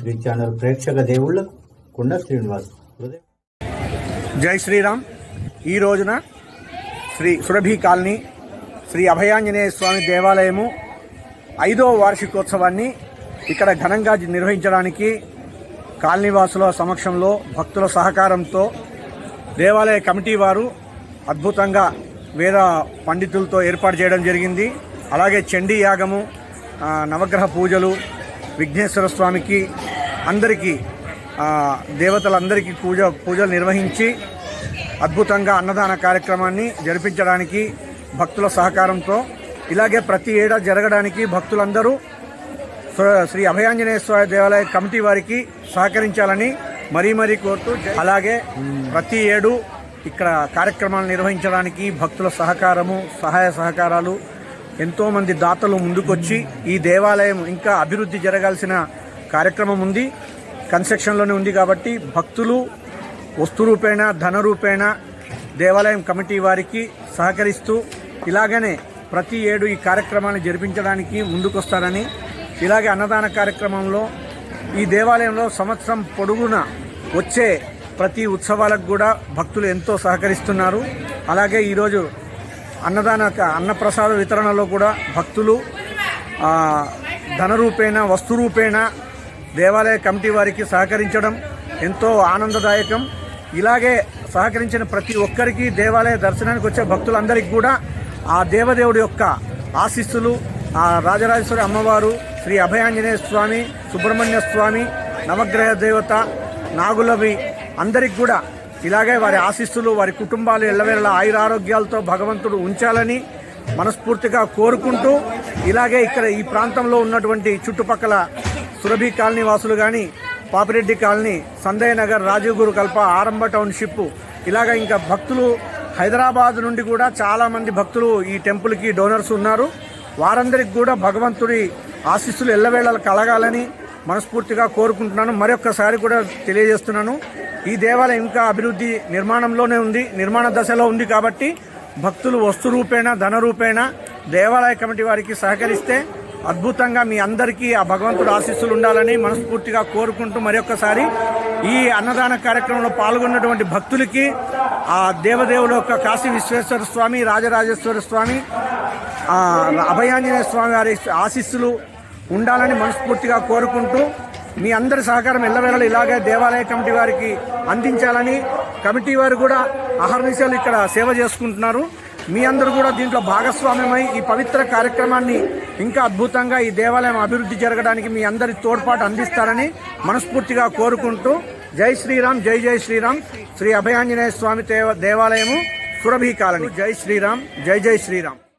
Three channel ప్రేక్షక దేవుళ్ళకు కుండ శ్రీనివాస్ జై శ్రీరామ్. ఈ రోజున శ్రీ సురభి కాలనీ శ్రీ అభయాంజనేయ స్వామి దేవాలయము ఐదో వార్షికోత్సవాన్ని ఇక్కడ ఘనంగా నిర్వహించడానికి కాలనీవాసుల సమక్షంలో భక్తుల సహకారంతో దేవాలయ కమిటీ వారు అద్భుతంగా వేద పండితులతో ఏర్పాటు చేయడం జరిగింది. అలాగే చండీ యాగము నవగ్రహ పూజలు విఘ్నేశ్వర స్వామికి అందరికీ దేవతలందరికీ పూజ పూజలు నిర్వహించి అద్భుతంగా అన్నదాన కార్యక్రమాన్ని జరిపించడానికి భక్తుల సహకారంతో ఇలాగే ప్రతి ఏడా జరగడానికి భక్తులందరూ శ్ర- శ్రీ అభయాంజనేయ స్వామి దేవాలయ కమిటీ వారికి సహకరించాలని మరీ మరీ కోరుతూ అలాగే ప్రతి ఏడు ఇక్కడ కార్యక్రమాలు నిర్వహించడానికి భక్తుల సహకారము సహాయ సహకారాలు ఎంతోమంది దాతలు ముందుకొచ్చి ఈ దేవాలయం ఇంకా అభివృద్ధి జరగాల్సిన కార్యక్రమం ఉంది. కన్స్ట్రక్షన్లోనే ఉంది కాబట్టి భక్తులు వస్తు రూపేణ ధన రూపేణ దేవాలయం కమిటీ వారికి సహకరిస్తూ ఇలాగనే ప్రతి ఏడు ఈ కార్యక్రమాన్ని జరిపించడానికి ముందుకొస్తారని ఇలాగే అన్నదాన కార్యక్రమంలో ఈ దేవాలయంలో సంవత్సరం పొడుగున వచ్చే ప్రతి ఉత్సవాలకు కూడా భక్తులు ఎంతో సహకరిస్తున్నారు. అలాగే ఈరోజు అన్నదాన అన్నప్రసాద వితరణలో కూడా భక్తులు ధనరూపేణ ధన రూపేణ వస్తు రూపేణ దేవాలయ కమిటీ వారికి సహకరించడం ఎంతో ఆనందదాయకం. ఇలాగే సహకరించిన ప్రతి ఒక్కరికి దేవాలయ దర్శనానికి వచ్చే భక్తులందరికీ కూడా ఆ దేవదేవుడి యొక్క ఆశీస్సులు ఆ రాజరాజేశ్వరి అమ్మవారు శ్రీ అభయాంజనేయ స్వామి సుబ్రహ్మణ్య స్వామి నవగ్రహ దేవత నాగులవి అందరికి కూడా ఇలాగే వారి ఆశీస్సులు వారి కుటుంబాలు ఎల్లవేళలా ఆయురారోగ్యాలతో భగవంతుడు ఉంచాలని మనస్ఫూర్తిగా కోరుకుంటూ ఇలాగే ఇక్కడ ఈ ప్రాంతంలో ఉన్నటువంటి చుట్టుపక్కల సురభి కాలనీ వాసులు కానీ పాపిరెడ్డి కాలనీ సందయ్య నగర్ రాజీవ్ గురు కల్ప ఆరంభ టౌన్షిప్ ఇలాగ ఇంకా భక్తులు హైదరాబాద్ నుండి కూడా చాలామంది భక్తులు ఈ టెంపుల్కి డోనర్స్ ఉన్నారు. వారందరికి కూడా భగవంతుడి ఆశీస్సులు ఎల్లవేళలు కలగాలని మనస్ఫూర్తిగా కోరుకుంటున్నాను. మరొక్కసారి కూడా తెలియజేస్తున్నాను. ఈ దేవాలయం ఇంకా అభివృద్ధి నిర్మాణంలోనే ఉంది నిర్మాణ దశలో ఉంది కాబట్టి భక్తులు వస్తు రూపేణ ధన రూపేణ దేవాలయ కమిటీ వారికి సహకరిస్తే అద్భుతంగా మీ అందరికీ ఆ భగవంతుడు ఆశీస్సులు ఉండాలని మనస్ఫూర్తిగా కోరుకుంటూ మరొకసారి ఈ అన్నదాన కార్యక్రమంలో పాల్గొన్నటువంటి భక్తులకి ఆ దేవదేవుల యొక్క కాశీ విశ్వేశ్వర స్వామి రాజరాజేశ్వర స్వామి అభయాంజనేయ స్వామి వారి ఆశీస్సులు ఉండాలని మనస్ఫూర్తిగా కోరుకుంటూ మీ అందరి సహకారం ఎల్లవేళలు ఇలాగే దేవాలయ కమిటీ వారికి అందించాలని కమిటీ వారు కూడా అహర్నిశలు ఇక్కడ సేవ చేసుకుంటున్నారు. మీ అందరూ కూడా దీంట్లో భాగస్వామ్యమై ఈ పవిత్ర కార్యక్రమాన్ని ఇంకా అద్భుతంగా ఈ దేవాలయం అభివృద్ధి జరగడానికి మీ అందరి తోడ్పాటు అందిస్తారని మనస్ఫూర్తిగా కోరుకుంటూ జై శ్రీరామ్ జై జై శ్రీరామ్. శ్రీ అభయాంజనేయ స్వామి దేవ- దేవాలయము సురభి కాలనీ. జై శ్రీరామ్ జై జై శ్రీరామ్.